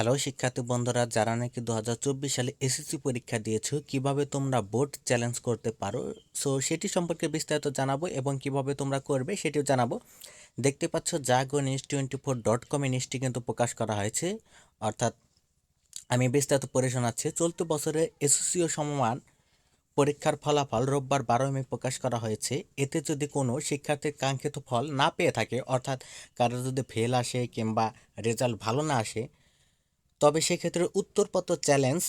Hello শিক্ষার্থী বন্ধুরা, যারা নাকি দু হাজার চব্বিশ সালে এসএসসি পরীক্ষা দিয়েছ, কীভাবে তোমরা বোর্ড চ্যালেঞ্জ করতে পারো? সো সেটি সম্পর্কে বিস্তারিত জানাব এবং কীভাবে তোমরা করবে সেটিও জানাব। দেখতে পাচ্ছ Jago news twenty four dot com নিউজটি কিন্তু প্রকাশ করা হয়েছে। অর্থাৎ আমি বিস্তারিত পড়ে শোনাচ্ছি। চলতি বছরে এসএসসি ও সমমান পরীক্ষার ফলাফল রোববার বারো মে প্রকাশ করা হয়েছে। এতে যদি কোনো শিক্ষার্থীর কাঙ্ক্ষিত ফল না পেয়ে থাকে, অর্থাৎ কারও যদি ফেল আসে কিংবা রেজাল্ট ভালো না আসে তবে সেক্ষেত্রে উত্তরপত্র চ্যালেঞ্জ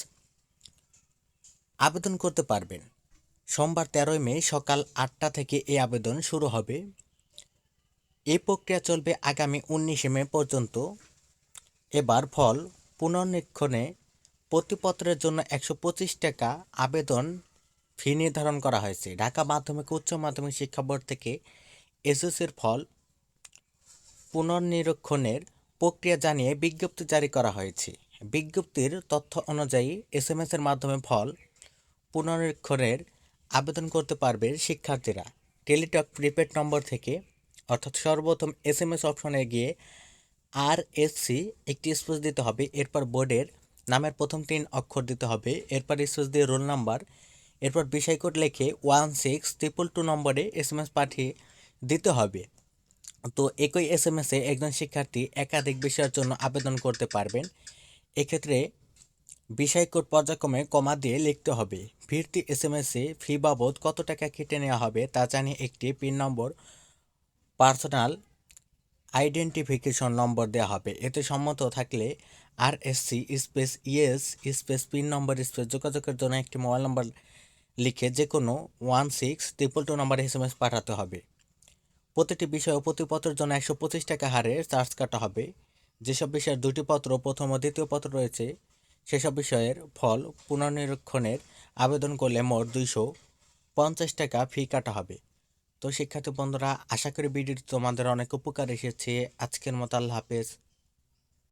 আবেদন করতে পারবেন। সোমবার তেরোই মে সকাল আটটা থেকে এই আবেদন শুরু হবে। এই প্রক্রিয়া চলবে আগামী উনিশে মে পর্যন্ত। এবার ফল পুনর্নীক্ষণে প্রতিপত্রের জন্য একশো পঁচিশ টাকা আবেদন ফি নির্ধারণ করা হয়েছে। ঢাকা মাধ্যমিক উচ্চ মাধ্যমিক শিক্ষা বোর্ড থেকে এসএসসির ফল পুনর্নিরীক্ষণের প্রক্রিয়া জানিয়ে বিজ্ঞপ্তি জারি করা হয়েছে। বিজ্ঞপ্তির তথ্য অনুযায়ী এসএমএস এর মাধ্যমে ফল পুনরীক্ষণের আবেদন করতে পারবে শিক্ষার্থীরা। টেলিটক প্রিপেড নম্বর থেকে, অর্থাৎ সর্বপ্রথম এসএমএস অপশনে গিয়ে আর এস সি একটি স্পেস দিতে হবে, এরপর বোর্ডের নামের প্রথম তিন অক্ষর দিতে হবে, এরপর স্পেস দিয়ে রোল নাম্বার, এরপর বিষয় কোড লিখে ওয়ান সিক্স ট্রিপল টু নম্বরে এস এম এস পাঠিয়ে দিতে হবে। তো একই এস এম এসে একজন শিক্ষার্থী একাধিক বিষয়ের জন্য আবেদন করতে পারবেন। এক্ষেত্রে বিষয় কোড পর্যায়ক্রমে কমা দিয়ে লিখতে হবে। ফিরতি এস এম এসে ফি বাবদ কত টাকা কেটে নেওয়া হবে তা জানিয়ে একটি PIN number personal identification number দেওয়া হবে। এতে সম্মত থাকলে R S C space yes space PIN number space যোগাযোগের জন্য একটি মোবাইল নম্বর লিখে যে কোনো ওয়ান সিক্স ট্রিপল টু নম্বরে এস এম এস পাঠাতে হবে। প্রতিটি বিষয় ও প্রতিপত্রের জন্য একশো পঁচিশ টাকা হারে চার্জ কাটা হবে। যেসব বিষয়ের দুটি পত্র প্রথম ও দ্বিতীয় পত্র রয়েছে, সেসব বিষয়ের ফল পুনর্নিরীক্ষণের আবেদন করলে মোট দুইশো পঞ্চাশ টাকা ফি কাটা হবে। তো শিক্ষার্থী বন্ধুরা, আশা করি ভিডিওটি তোমাদের অনেক উপকার এসেছে। আজকের মতো আল্লাহ হাফেজ।